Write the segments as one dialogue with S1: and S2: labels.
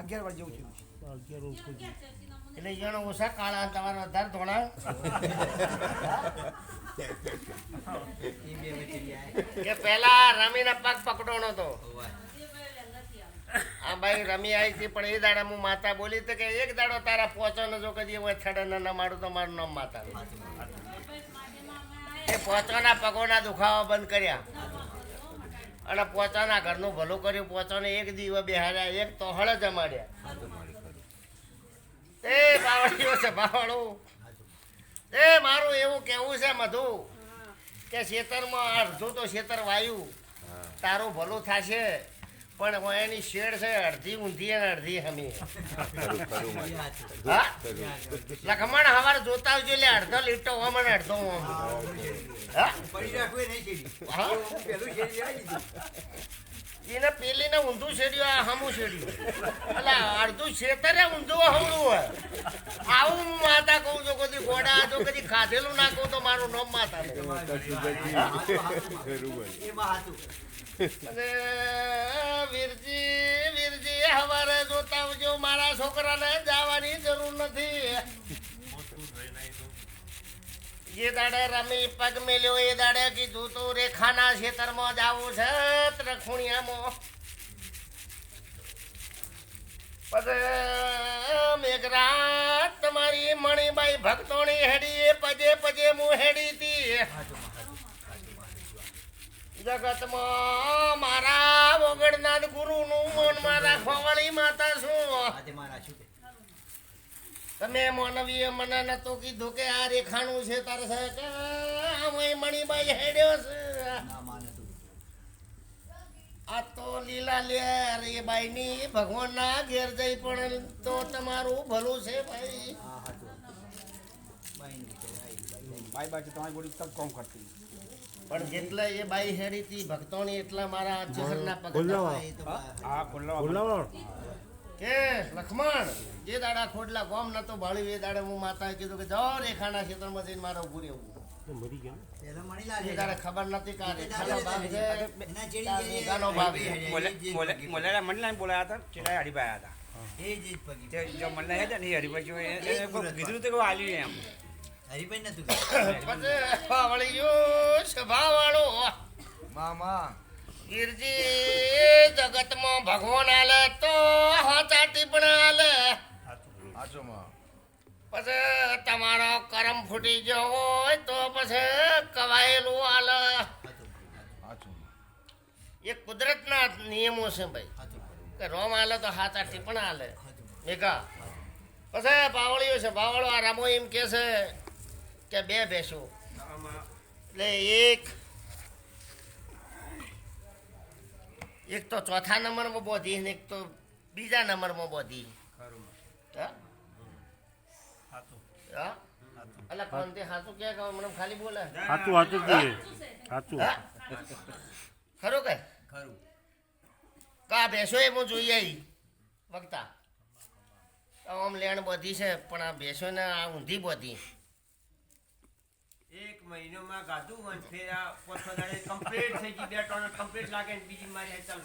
S1: અગિયાર વાર જેવું થયું.
S2: એટલે જણ
S3: તો
S2: આ ભાઈ રમી આવી હતી, પણ એ દાડા હું માતા બોલી તો કે એક દાડો તારા પહોંચો ને જો કદી હોય થડે ના મારું તો મારું નામ માતા એ પહોંચવાના પગોના દુખાવા બંધ કર્યા અને પોતાના ઘરનું ભલું કર્યું. પોતાને એક દીવા બેહાડ્યા એક તોહળ જમાડ્યા એ બાવળીઓ છે બાવળું. એ મારું એવું કેવું છે મધુ કે ખેતરમાં અડધું તો ખેતર વાયુ. તારું ભલું થશે. પણ એની શેડ છે અડધી ઊંધી અને અડધી હમી. લખમણ હવારે જોતા આવજો એટલે અડધો લીટો ઓમ અને અડધો ઓમ. હા
S3: પડી પેલી.
S2: એને પેલીને ઊંધું છેડ્યું આ હમું શેડ્યું એટલે અડધું છેતરે ઊંધું હવળું હોય આવું હું માતા કહું છું, કદી ઘોડા જો કદી ખાધેલું ના તો મારું નામ માતા. અને વીરજી વીરજી, હવારે જોતા આવજો, મારા છોકરાને જવાની જરૂર નથી જે દાડે રમી પગ મેલ્યો, એ દાડે કીધું, તું રેખાના ખેતરમાં જાવું છે, ત્રખુણિયામાં પછી મેઘરાત તમારી મણીબાઈ ભક્તોની હેડી, એ પજે પજે હું હેડી તી. જગતમાં મારા વગડનાથ ગુરુનું મનમાં રાખવા વાળી માતા છું? તમે માનવીએ મને નતું કીધું કે આ રેખાનું છે તારે છે કે મણીબાઈ હેડ્યો છે. આ તો લીલા લેર એ બાઈની ભગવાનના ઘેર જઈ પણ તો તમારું ભલું છે ભાઈ
S3: બાઈ, બાઈ.
S1: તમારી બોડી તક કોમ કરતી
S2: પણ જેટલા એ બાઈ હેરી હતી ભક્તોની એટલા મારા ચહેરના પગ.
S3: હા,
S1: ખુલ્લા
S2: કે લખમણ. જે દાડા ખોટલા ગોમ નતો ભાળ્યું એ દાડે હું માતાએ કીધું કે જાઓ રેખાના ક્ષેત્રમાં જઈને મારે ઉભું રહેવું.
S4: તો
S2: ખબર નથી કે આ રેખાનો ભાગ છે.
S3: એના ચેડી
S2: તાર
S3: જે-
S2: ફૂટી ગયો હોય તો પછી કવાયેલું આલે
S1: હાચો
S2: એ કુદરતના નિયમો છે ભાઈ. કે રોમ આલે તો હાથા ટીપણા આલે
S3: હાચું.
S2: મેઘા પછી બાવળીઓ છે બાવળો આ રામો એમ કે છે કે બે ભેંસો. એટલે એક એક તો ચોથા નંબરમાં બોધી ને એક તો બીજા નંબરમાં બોધી. હા? હા? અલા કોણ તે હાચું કે કે મને ખાલી બોલે?
S4: સાચું સાચું કહીએ સાચું
S2: ખરું કે?
S3: ખરું.
S2: કા ભેંસો એ હું જોઈ આવી વખતા આમ લેણ બધી છે પણ આ આ ઊંધી બધી.
S5: એક મહિનોમાં ગાધું અને ફેર આ પોતો દાડે કમ્પ્લીટ થઈ ગઈ બે ટન કમ્પ્લીટ લાગે ને બીજી મારી ચાલુ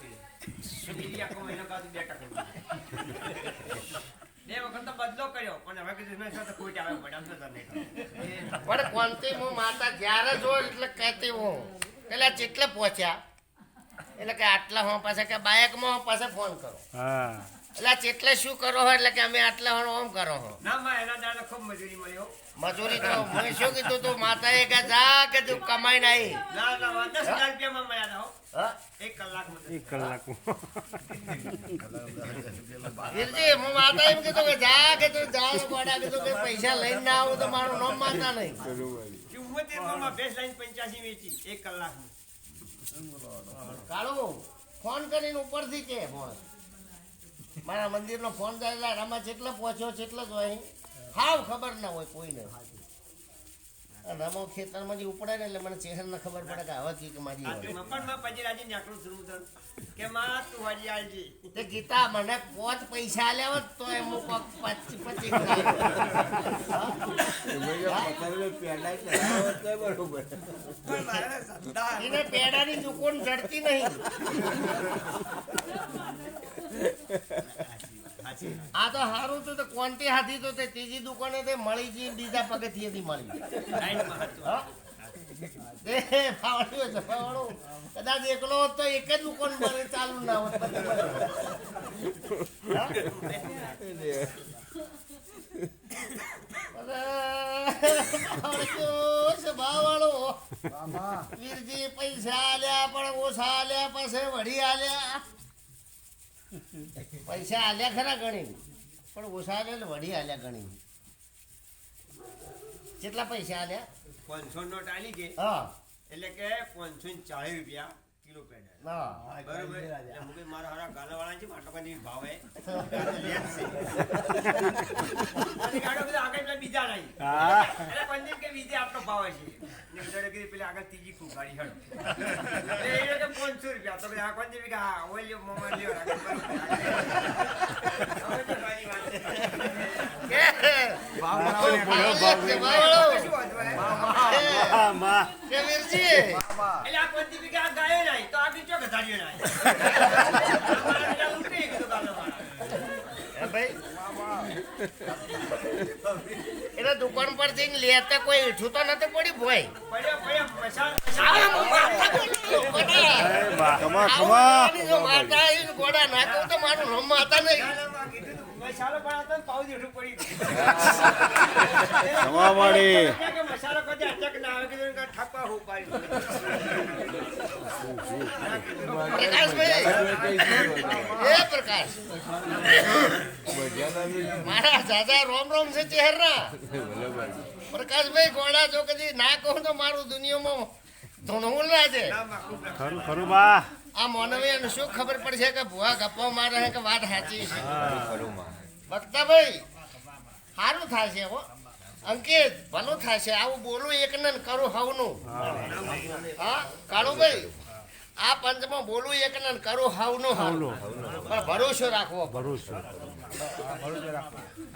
S5: બીજી આખો મહિનો ગાધું બે ટકા બે વખત તો બદલો કર્યો પણ હવે કીધું સાથે આવે પડે
S2: પણ હું માતા જ્યારે જો એટલે કહેતી હું એટલે જેટલે પહોંચ્યા? એટલે કે આટલા હું પાસે કે બાઇકમાં હું પાસે ફોન કરો.
S4: હા.
S2: એટલે શું કરો હો એટલે કે અમે આટલા હો ઓમ કરો હો.
S5: ના માં એના દાડે ખૂબ મજૂરી મળ્યો
S2: મજૂરી તો મેં શું કીધું તું? માતાએ કે જા કે તું કમાઈ નાઈ.
S5: ના ના દસ રૂપિયામાં મળ્યા હો. એક કલાક
S4: એક કલાકમાં.
S2: વીરજી હું માતા એમ કીધું કે જા કે તું જા ગોડા કીધું કે પૈસા લઈને ના આવું તો મારું નામ માતા નહીં.
S5: ચુમ્મોતેરમાં ભેસ લાઈન પંચ્યાસી વેચી એક કલાકમાં
S2: કાળુ ફોન કરીને ઉપરથી કે ફોન મારા મંદિરનો ફોન જાય રામા આમાં જેટલો પહોંચ્યો જેટલો જ હોય. હાવ ખબર ના હોય કોઈને. રમો ખેતરમાં જે ઉપડે ને એટલે મને ચહેરાને ખબર પડે કે આવા કીક મારી
S5: પણ. માં પછી રાજી નીકળું છું હું કે માં તું વાજી આવજે.
S2: તે ગીતા મને પોત પૈસા લેવો તો એમ હું કોક પચી પચી
S5: પણ મારે સંતાન.
S2: એને પેડાની દુકાન જડતી નહીં આ તો સારું હતું તો ક્વોન્ટી હાથી તો તે ત્રીજી દુકાને તે મળી ગઈ બીજા પગથિયેથી મળી. એ ફાવડ્યું છે, ફાવડું. કદાચ એકલો હોત તો એક જ દુકાન મળે ચાલુ ના હોત. વીરજી પૈસા આલ્યા પણ ઓછા આલ્યા પાસે વળી આલ્યા. પૈસા આલ્યા ખરા ગણી પણ ઓછા આલ્યા ને વળી આલ્યા ગણી કેટલા પૈસા આલ્યા?
S5: પાંચસો નોટ આલી કે
S2: હા.
S5: એટલે કે પાંચસો ને ચાલીસ રૂપિયા કિલો પેડા
S2: હા.
S5: બરોબર. કઈ મારા હારા ગાલાવાળા છે માટો કદી ભાવ. હે અને ગાડો બધા આગળ પેલા બીજા નહીં
S4: હા.
S5: અરે પંજીમ કે બીજે આપણો ભાવ છે ને પેલા આગળ ત્રીજી ફૂગાડી ગાડી તો આ પંજીમ કે હા ઓય લ્યો મમા લ્યો આગળ બરોબર. હવે તો મારી વાત છે.
S1: ભાવ
S2: ભાવ
S1: બનાવવાની
S2: છે, ભાવવાળો.
S5: કશું વાંધો નહીં.
S4: હા માં
S2: કે વીરજી
S1: મામા.
S2: હે ભાઈ દુકાન પર જઈને લેતા કોઈ ઈઠું તો નથી પડી જો માતા ગોડા નાખું તો મારું રમ માતા નહીં.
S5: મસાલો બનાવતો ને પાઉં જેઠું પડી ગયું.
S1: ખમાવાળી
S5: મસાલો કદી અટક ના આવે કીધું કે ઠપા પાડી
S2: પ્રકાશભાઈ મારા દાદા રોમ રોમ છે ચહેરા પ્રકાશભાઈ ગોળા જો કદી ના કહું તો મારું દુનિયામાં ધૂણવું ના છે.
S4: ખરું ખરું બા.
S2: આ મોનવી શું ખબર પડશે કે ભુવા ગપ્પા મારે કે વાત સાચી છે?
S4: હા.
S2: ભક્તાભાઈ સારું થશે હો. અંકિત ભલું થશે આવું બોલું એક ને કરું હવનું. હા કાળુભાઈ આ પંચમાં બોલું એક ને કરું હવનું.
S4: હવનું.
S2: પણ ભરોસો રાખવો.
S4: ભરોસો.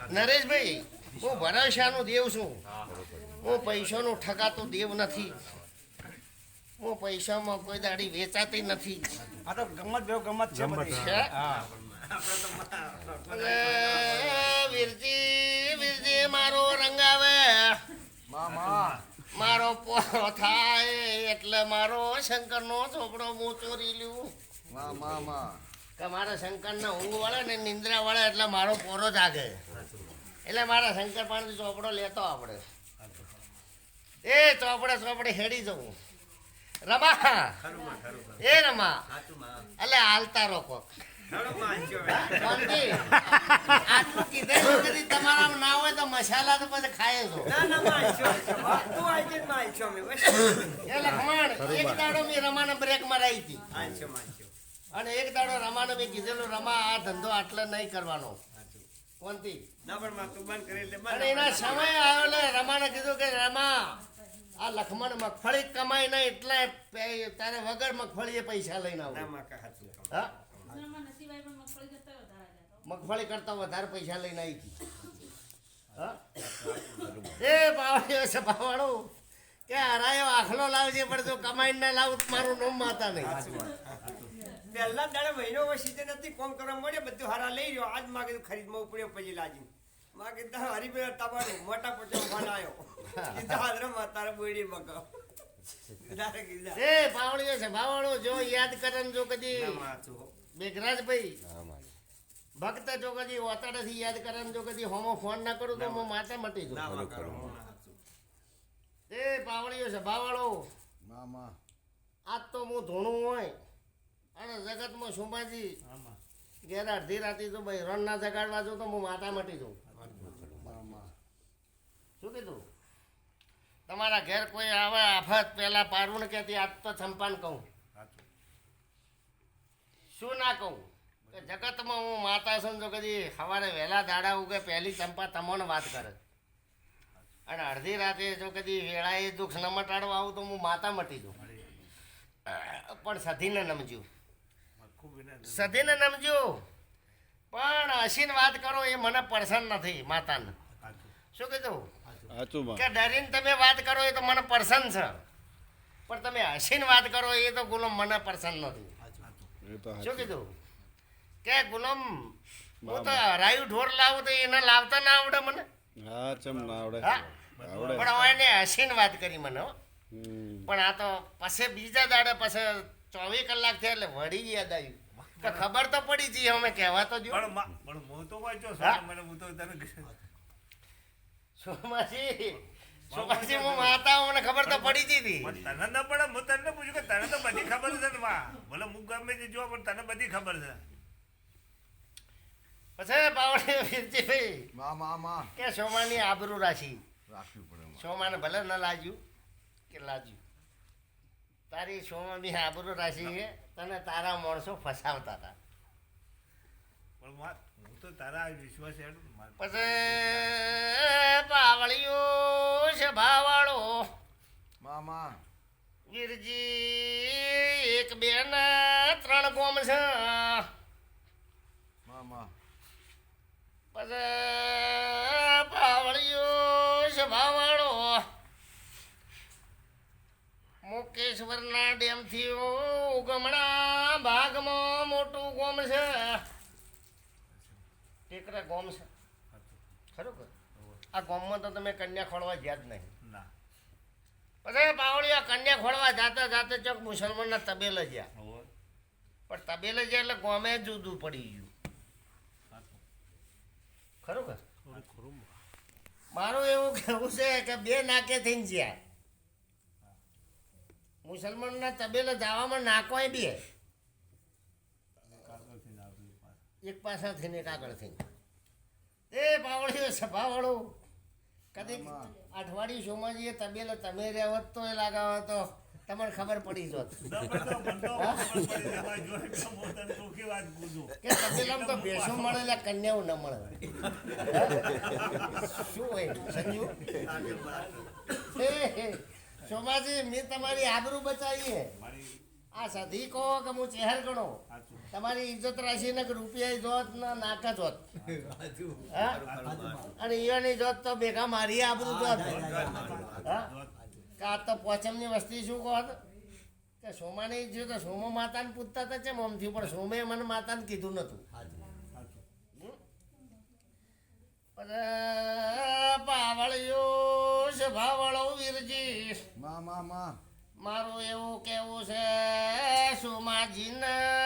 S2: નરેશભાઈ હું ભરોસાનો દેવ છું. હું પૈસાનું ઠગાતો દેવ નથી. હું પૈસામાં કોઈ દાડી વેચાતી નથી.
S6: આ તો ગમત ગમત છે
S4: ગમત.
S2: છે? અને વીરજી વીરજી મારો રંગ આવે.
S1: મામા.
S2: મારો પોરો થાય એટલે મારો શંકરનો ચોપડો હું ચોરી લ્યું.
S1: મા મામા.
S2: કે મારા શંકરના ઊંઘ વળે ને નિંદ્રા વળે એટલે મારો પોરો જાગે. એટલે મારા શંકર પાણી ચોપડો લેતો આપણે. એ ચોપડે ચોપડે હેડી જવું. રમા. એ રમા. એટલે હાલતા રોકો. શાંતિ. આટલું કીધેલું કદી તમારા ના હોય તો મસાલા તો પછી ખાય છો એ લખમણ એક દાડો મેં રમાને બ્રેક મરાઈ હતી અને એક દાડો રમાને મેં કીધેલો રમા આ ધંધો આટલે નહીં કરવાનો કોનથી એના સમય આવ્યો એટલે રમાને કીધું કે રમા આ લખમણ મગફળી કમાઈ નહીં એટલા તારે વગર મગફળી પૈસા લઈને આવું હા મગફળી કરતા વધારે પૈસા લઈને આવી હતી. એ બાવળીઓ છે બાવળો. કે હરાયો આખલો લાવજે પણ જો કમાઈને ના લાવું મારું નોમ માતા નહીં.
S5: પહેલા દાડે મહિનો સીધે નથી કોમ કરવા મળ્યો બધું હારા લઈ રહ્યો. આજ માગે કીધું ખરીદમાં ઉપડ્યો પછી લાજી. માં હરી હરીભાઈ તમારું મોટા પોચો ફોન આવ્યો કીધા હાજરમાં તારે બોયડી મગાવ.
S2: એ બાવળીઓ છે બાવળો જો યાદ કરે ને જો કદી
S5: ના
S2: ભાઈ ભક્ત જો કદી ઓતાડેથી યાદ કરે જો કદી હોમો ફોન ના કરું તો હું માતા મટી
S5: હાચું.
S2: એ પાવળીઓ છે બાવળો.
S1: મામા.
S2: આજ તો હું ધૂણું હોય. અને જગતમાં સુંબાજી ઘેર અડધી રાતે તો ભાઈ રણ ના જગાડવા જો તો હું માતા મટી જઉં. શું કીધું? તમારા ઘેર કોઈ આવે આફત પેલા પારું ને કહેતી આજ તો ચંપાન કહું. શું ના કહું? જગતમાં હું માતા છું તો કદી સવારે વહેલા દાડા ઉગે પહેલી ચંપા તમોને વાત કરે. અને અડધી રાતે જો કદી વેળાએ દુઃખ ન મટાડવા આવું તો હું માતા મટી દઉં પણ સધીને નમજ્યું. સધીને નમજ્યું. પણ હસીને વાત કરો એ મને પસંદ નથી માતાને. શું કીધું? કે ડરીને તમે વાત કરો એ તો મને પસંદ છે. પણ તમે હસીને વાત કરો એ તો ગુલો મને પસંદ નથી. શું કીધું? કે ગુલામ હું તો હરાયું ઢોર લાવું તો એને લાવતા ના આવડે મને.
S4: હા ચમ ના આવડે. આવડે.
S2: પણ હવે એને હસીન વાત કરી મને પણ આ તો પછી બીજા દાડે પછી ચોવીસ કલાક થયા એટલે વળી યાદ આવ્યું ખબર તો પડી જઈ અમે કહેવા તો જો
S6: પણ પણ હું તો વાંચો મને હું તો તને
S2: સોમાસી સોમાસી હું માતા હું મને ખબર તો પડી જ હતી.
S6: તને ન પડે હું તને પૂછ્યું કે તને તો બધી ખબર છે ને માં. ભલે હું ગમે તે જો પણ તને બધી ખબર છે.
S2: પછી પાવડી વીરજીભાઈ
S1: મા મા મા.
S2: કે સોમાની આબરૂ રાખી.
S1: રાખવી પડે
S2: સોમાને ભલે ન લાજ્યું કે લાજ્યું તારી સોમાની આબરૂ રાખી છે તને તારા માણસો ફસાવતા હતા.
S6: હું તો તારા વિશ્વાસ હેડું ને માં.
S2: પછી પાવળિયો છે ભાવાળો
S1: મામા
S2: વીરજી એક બે ને ત્રણ ગોમ છે
S1: મા મા
S2: પછી પાવળિયો છે ભાવાળો મુકેશ્વરના ડેમથી ઉગમણા ભાગમાં મોટું ગોમ છે. ટેકરા ગોમ છે. ખરું આ ગોમમાં તો તમે કન્યા ખોળવા ગયા જ નહીં. પછી પાવળિયા કન્યા ખોળવા જાતા જાતે ચોક મુસલમાનના તબેલ ગયા પણ તબેલ ગયા એટલે ગોમે જુદું પડી ગયું. ખરું કે મારું એવું કહેવું છે કે બે નાકે થઈને જ્યાં. મુસલમાનના તબેલે દાવામાં નાકોય બે.
S6: પાછું.
S2: એક પાસાથી થઈને એક આગળથી એ પાવળીઓ સભાવાળું. કદી અઠવાડિયું સોમાજીએ તબેલે તમે રહેવત તો એ લગાવતો તો તમને ખબર પડી જોત. કે તબેલામાં તો ભેંસો મળે એટલે કન્યાઓ ન મળે. શું હોય સંજુ? હે. મેં તમારી આબરૂ બચાવી હે. આ સધી કહો કે હું ચહેર ગણો. તમારી ઇજ્જત રાખીને કે રૂપિયા જોત ને નાક જોત? અને ઈયોની જોત તો ભેગા મારી આબરૂ જોત હા આ તો પોચમની વસ્તી શું કહો? કે સોમાને જો તો સોમો માતાને પૂછતા હતા છે આમ પણ સોમે મને માતાને કીધું નતું. પણ પાવળિયો છે ભાવળો વીરજી.
S1: મા મા મા.
S2: મારું એવું કેવું છે સોમાજીને